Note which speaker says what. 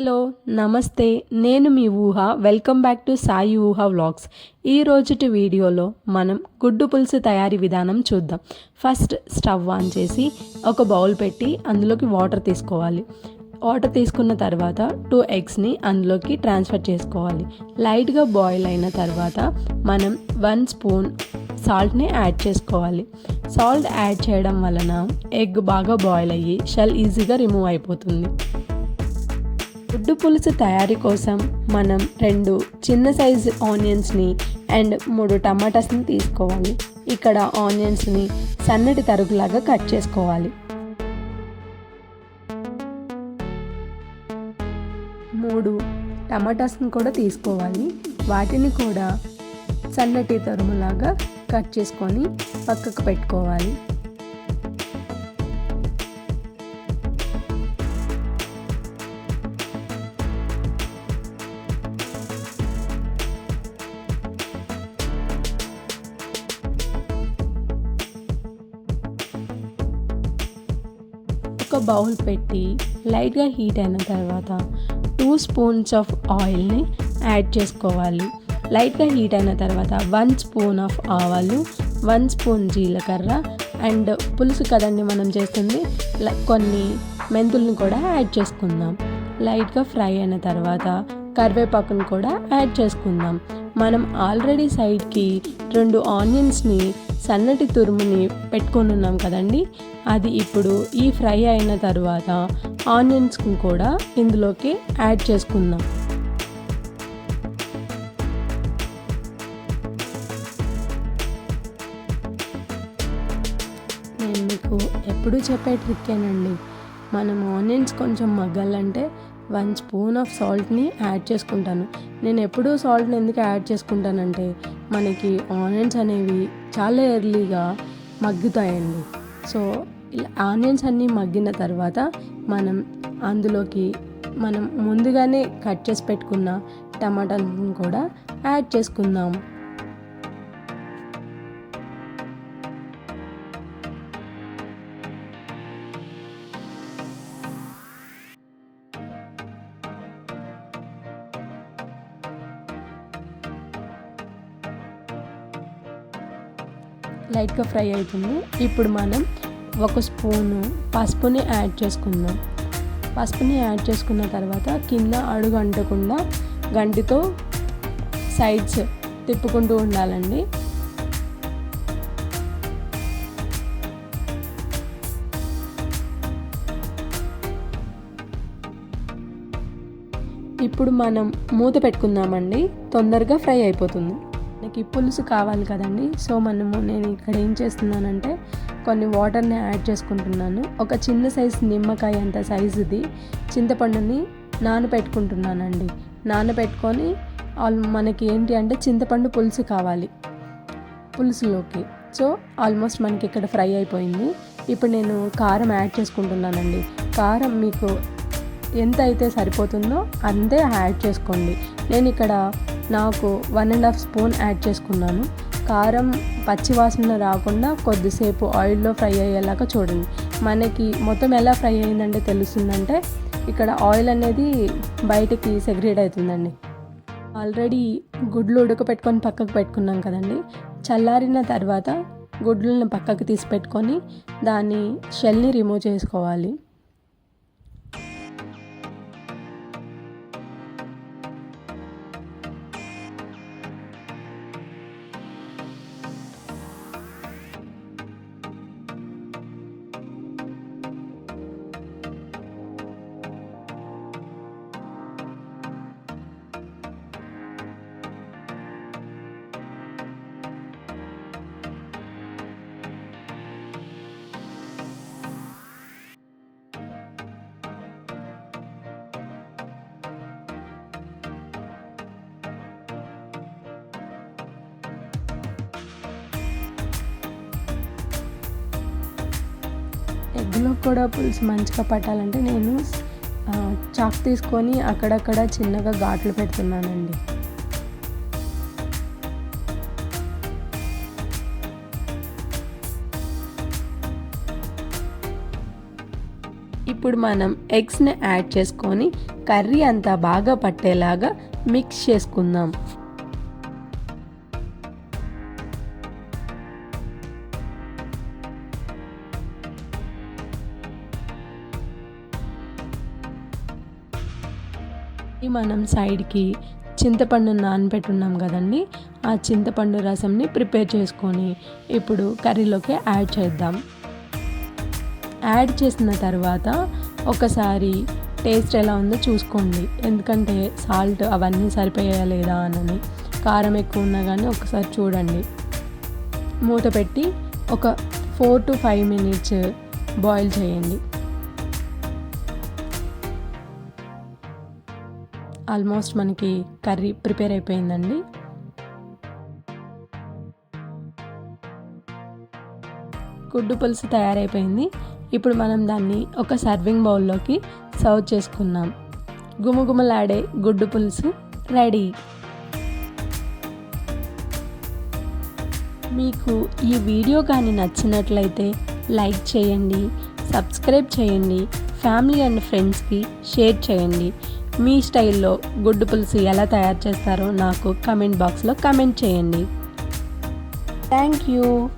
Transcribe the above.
Speaker 1: Hello నమస్తే. నేను మీ ఊహ. వెల్కమ్ బ్యాక్ టు సాయి ఊహ వ్లాగ్స్. ఈ రోజుటి వీడియోలో మనం గుడ్డు పులుసు తయారీ విధానం చూద్దాం. ఫస్ట్ స్టవ్ ఆన్ చేసి ఒక బౌల్ పెట్టి అందులోకి వాటర్ తీసుకోవాలి. వాటర్ తీసుకున్న తర్వాత టూ ఎగ్స్ని అందులోకి ట్రాన్స్ఫర్ చేసుకోవాలి. లైట్గా బాయిల్ అయిన తర్వాత మనం వన్ స్పూన్ సాల్ట్ని యాడ్ చేసుకోవాలి. సాల్ట్ యాడ్ చేయడం వలన ఎగ్ బాగా బాయిల్ అయ్యి షెల్ ఈజీగా రిమూవ్ అయిపోతుంది. గుడ్డు పులుసు తయారీ కోసం మనం రెండు చిన్న సైజు ఆనియన్స్ని అండ్ మూడు టమాటాస్ని తీసుకోవాలి. ఇక్కడ ఆనియన్స్ని సన్నటి తరుగులాగా కట్ చేసుకోవాలి. మూడు టమాటాస్ని కూడా తీసుకోవాలి. వాటిని కూడా సన్నటి తరుములాగా కట్ చేసుకొని పక్కకు పెట్టుకోవాలి. ఒక బౌల్ పెట్టి లైట్గా హీట్ అయిన తర్వాత టూ స్పూన్స్ ఆఫ్ ఆయిల్ని యాడ్ చేసుకోవాలి. లైట్గా హీట్ అయిన తర్వాత వన్ స్పూన్ ఆఫ్ ఆవాలు వన్ స్పూన్ జీలకర్ర అండ్ పులుసు కదండి మనం చేస్తుంది కొన్ని మెంతుల్ని కూడా యాడ్ చేసుకుందాం. లైట్గా ఫ్రై అయిన తర్వాత కరివేపాకును కూడా యాడ్ చేసుకుందాం. మనం ఆల్రెడీ సైడ్కి రెండు ఆనియన్స్ని సన్నటి తురుముని పెట్టుకొని ఉన్నాం కదండి. అది ఇప్పుడు ఈ ఫ్రై అయిన తర్వాత ఆనియన్స్ని కూడా ఇందులోకి యాడ్ చేసుకుందాం. నేను మీకు ఎప్పుడూ చెప్పే ట్రిక్కేనండి మనం ఆనియన్స్ కొంచెం మగ్గాలంటే వన్ స్పూన్ ఆఫ్ సాల్ట్ని యాడ్ చేసుకుంటాను. నేను ఎప్పుడూ సాల్ట్ని ఎందుకు యాడ్ చేసుకుంటానంటే మనకి ఆనియన్స్ అనేవి చాలా ఎర్లీగా మగ్గుతాయండి. సో ఇలా ఆనియన్స్ అన్నీ మగ్గిన తర్వాత మనం అందులోకి మనం ముందుగానే కట్ చేసి పెట్టుకున్న టమాటాలను కూడా యాడ్ చేసుకుందాం. లైట్గా ఫ్రై అవుతుంది. ఇప్పుడు మనం ఒక స్పూను పసుపుని యాడ్ చేసుకుందాం. పసుపుని యాడ్ చేసుకున్న తర్వాత కింద అడుగు అంటకుండా గంటితో సైడ్స్ తిప్పుకుంటూ ఉండాలండి. ఇప్పుడు మనం మూత పెట్టుకుందామండి. తొందరగా ఫ్రై అయిపోతుంది. మనకి పులుసు కావాలి కదండి. సో మనము నేను ఇక్కడ ఏం చేస్తున్నానంటే కొన్ని వాటర్ని యాడ్ చేసుకుంటున్నాను. ఒక చిన్న సైజు నిమ్మకాయ అంత సైజుది. చింతపండుని నానబెట్టుకుంటున్నానండి నానబెట్టుకొని ఆల్ మనకి ఏంటి అంటే చింతపండు పులుసు కావాలి పులుసులోకి. సో ఆల్మోస్ట్ మనకి ఇక్కడ ఫ్రై అయిపోయింది. ఇప్పుడు నేను కారం యాడ్ చేసుకుంటున్నానండి. కారం మీకు ఎంత అయితే సరిపోతుందో అంతే యాడ్ చేసుకోండి. నేను ఇక్కడ నాకు one and half spoon add చేసుకున్నాను. కారం పచ్చి వాసన రాకుండా కొద్దిసేపు ఆయిల్లో ఫ్రై అయ్యేలాగా చూడండి. మనకి మొత్తం ఎలా ఫ్రై అయిందంటే తెలుస్తుందంటే ఇక్కడ ఆయిల్ అనేది బయటికి సెగ్రేట్ అవుతుందండి. ఆల్రెడీ గుడ్లు ఉడకపెట్టుకొని పక్కకు పెట్టుకున్నాం కదండి. చల్లారిన తర్వాత గుడ్లను పక్కకు తీసి పెట్టుకొని దాని షెల్ని రిమూవ్ చేసుకోవాలి. ఎగ్లో కూడా పులుసు మంచిగా పట్టాలంటే నేను చాక్ తీసుకొని అక్కడక్కడ చిన్నగా ఘాట్లు పెడుతున్నానండి. ఇప్పుడు ఇప్పుడు మనం ఎగ్స్ని యాడ్ చేసుకొని కర్రీ అంతా బాగా పట్టేలాగా మిక్స్ చేసుకుందాం. మనం సైడ్కి చింతపండు నానబెట్టున్నాం కదండి ఆ చింతపండు రసంని ప్రిపేర్ చేసుకొని ఇప్పుడు కర్రీలోకి యాడ్ చేద్దాం. యాడ్ చేసిన తర్వాత ఒకసారి టేస్ట్ ఎలా ఉందో చూసుకోండి. ఎందుకంటే సాల్ట్ అవన్నీ సరిపోయా లేదా అని కారం ఎక్కువ ఉన్నా కానీ ఒకసారి చూడండి. మూత పెట్టి ఒక four to five minutes boil చేయండి. ఆల్మోస్ట్ మనకి కర్రీ ప్రిపేర్ అయిపోయిందండి. గుడ్డు పులుసు తయారైపోయింది. ఇప్పుడు మనం దాన్ని ఒక సర్వింగ్ బౌల్లోకి సర్వ్ చేసుకున్నాం గుమగుమలాడే గుడ్డు పులుసు రెడీ. మీకు ఈ వీడియో కానీ నచ్చినట్లయితే లైక్ చేయండి సబ్స్క్రైబ్ చేయండి ఫ్యామిలీ అండ్ ఫ్రెండ్స్కి షేర్ చేయండి. మీ స్టైల్లో గుడ్డు పులుసు ఎలా తయారు చేస్తారో నాకు కమెంట్ బాక్స్లో కమెంట్ చేయండి. Thank you.